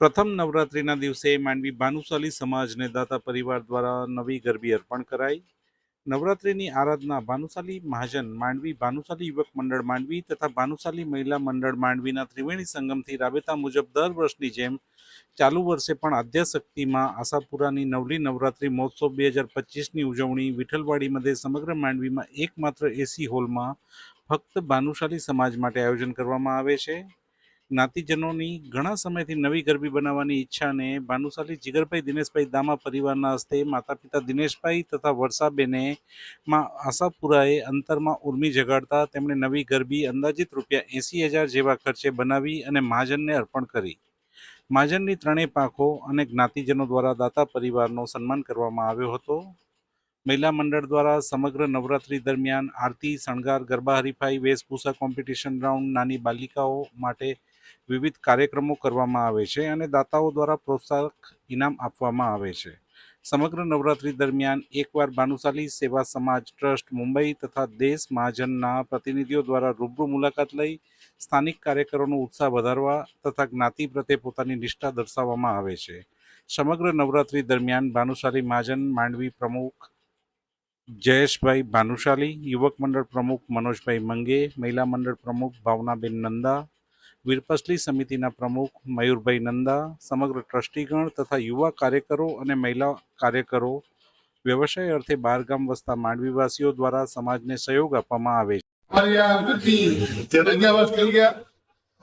પ્રથમ નવરાત્રિના દિવસે માંડવી ભાનુશાલી સમાજને દાતા પરિવાર દ્વારા નવી ગરબી અર્પણ કરાઈ. નવરાત્રિની આરાધના ભાનુશાલી મહાજન, માંડવી ભાનુશાલી યુવક મંડળ માંડવી તથા ભાનુશાલી મહિલા મંડળ માંડવીના ત્રિવેણી સંગમથી રાબેતા મુજબ દર વર્ષની જેમ ચાલુ વર્ષે પણ આદ્યાશક્તિમાં આશાપુરાની નવલી નવરાત્રિ મહોત્સવ બે હજાર પચીસની ઉજવણી વિઠ્ઠલવાડી મધ્યે સમગ્ર માંડવીમાં એકમાત્ર એસી હોલમાં ફક્ત ભાનુશાલી સમાજ માટે આયોજન કરવામાં આવે છે. જ્ઞાતિજનોની ઘણા સમયથી નવી ગરબી બનાવવાની ઈચ્છાને ભાનુશાલી જીગરભાઈ દિનેશભાઈ દામા પરિવારના હસ્તે માતા પિતા દિનેશભાઈ તથા વર્ષાબેને માં આશાપુરાએ અંતરમાં ઉર્મી જગાડતા તેમણે નવી ગરબી અંદાજિત રૂપિયા એંસી હજાર જેવા ખર્ચે બનાવી અને મહાજનને અર્પણ કરી. મહાજનની ત્રણેય પાંખો અને જ્ઞાતિજનો દ્વારા દાતા પરિવારનો સન્માન કરવામાં આવ્યો હતો. મહિલા મંડળ દ્વારા સમગ્ર નવરાત્રી દરમિયાન આરતી, શણગાર, ગરબા હરીફાઈ, વેશભૂષા કોમ્પિટિશન રાઉન્ડ, નાની બાલિકાઓ માટે વિવિધ કાર્યક્રમો કરવામાં આવે છે અને દાતાઓ દ્વારા પ્રોત્સાહક ઇનામ આપવામાં આવે છે. સમગ્ર નવરાત્રી દરમિયાન એકવાર ભાનુશાલી સેવા સમાજ ટ્રસ્ટ મુંબઈ તથા દેશ મહાજનના પ્રતિનિધિઓ દ્વારા રૂબરૂ મુલાકાત લઈ સ્થાનિક કાર્યકરોનો ઉત્સાહ વધારવા તથા જ્ઞાતિ પ્રત્યે પોતાની નિષ્ઠા દર્શાવવામાં આવે છે. સમગ્ર નવરાત્રી દરમિયાન ભાનુશાલી મહાજન માંડવી પ્રમુખ જયેશભાઈ ભાનુશાલી, યુવક મંડળ પ્રમુખ મનોજભાઈ મંગે, મહિલા મંડળ પ્રમુખ ભાવનાબેન નંદા વીરપસલી સમિતિના પ્રમુખ મયુરભાઈ નંદા, સમગ્ર ટ્રસ્ટીગણ તથા યુવા કાર્યકરો અને મહિલા કાર્યકરો, વ્યવસાય અર્થે બહારગામ વસતા માંડવીવાસીઓ દ્વારા સમાજને સહયોગ આપવામાં આવે છે.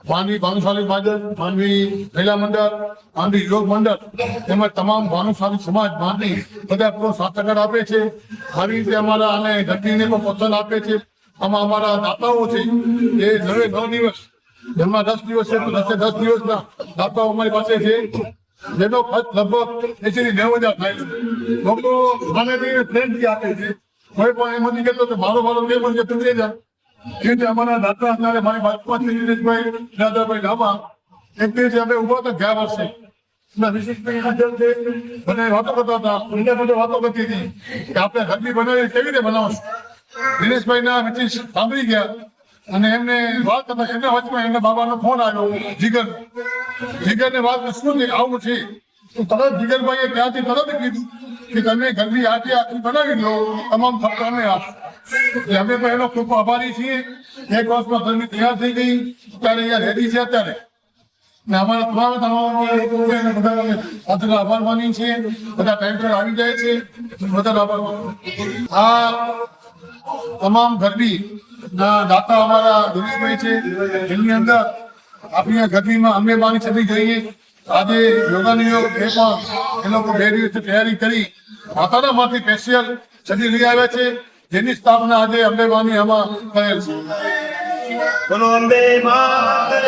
માનવી ભાનુશાલી મંડળ માનવી મહિલા મંડળ, માનવી યોગ મંડળ તેમજ તમામ ભાનુશાલી સમાજ માનવી બધા પૂરો આપે છે. આવી રીતે અમારા અને ઘટીને પણ પ્રોત્સાહન આપે છે. આમાં અમારા દાતાઓ છે, એ નવે નવ દિવસ જેમાં દસ દિવસ છે દસે દસ દિવસના દાતાઓ અમારી પાસે છે. જેનો ખર્ચ લગભગ એસી થી નેવું હજાર થાય છે. કોઈ પણ એમ નથી કહેતો કે મારો મારો બે પણ તું જા એ રીતે અમારા વાતો કરતા હતા. વાતો કરતી હતી કે આપણે ગરબી બનાવી કેવી રીતે બનાવશું? દિનેશભાઈ ના સાંભળી ગયા. અને એમને વાત એમના વચમાં એમના બાબાનો ફોન આવ્યો. જીગર જીગર ને વાત શું છે આવું છે. તો તરત જીગરભાઈએ ત્યાંથી તરત કીધું કે તમે ગરબી આટી આટલી બનાવી લો. તમામ ખર્ચ અમે અમે પણ એનો ખૂબ આભારી છીએ. એક વર્ષમાં ગરબી તૈયાર થઈ ગઈ. અત્યારે અહીંયા રેડી છે અત્યારે. ને અમારા તમામ તમામ છે બધા અત્યારે આભાર માની છીએ. બધા ટાઈમ પર આવી જાય છે. બધા આભાર આ તમામ ગરબી દાતા અમારા દિલીપભાઈ છે એની અંદર આપણી ગરબીમાં અમે બાની છબી જોઈએ. આજે યોગાની યોગ એ પણ એ લોકો બે દિવસની તૈયારી કરી માતાના માંથી સ્પેશિયલ છબી લઈ આવ્યા છે, જેની સ્થાપના આજે અંબેબાની આમાં કરેલ છે. બોલો, અંબે માતા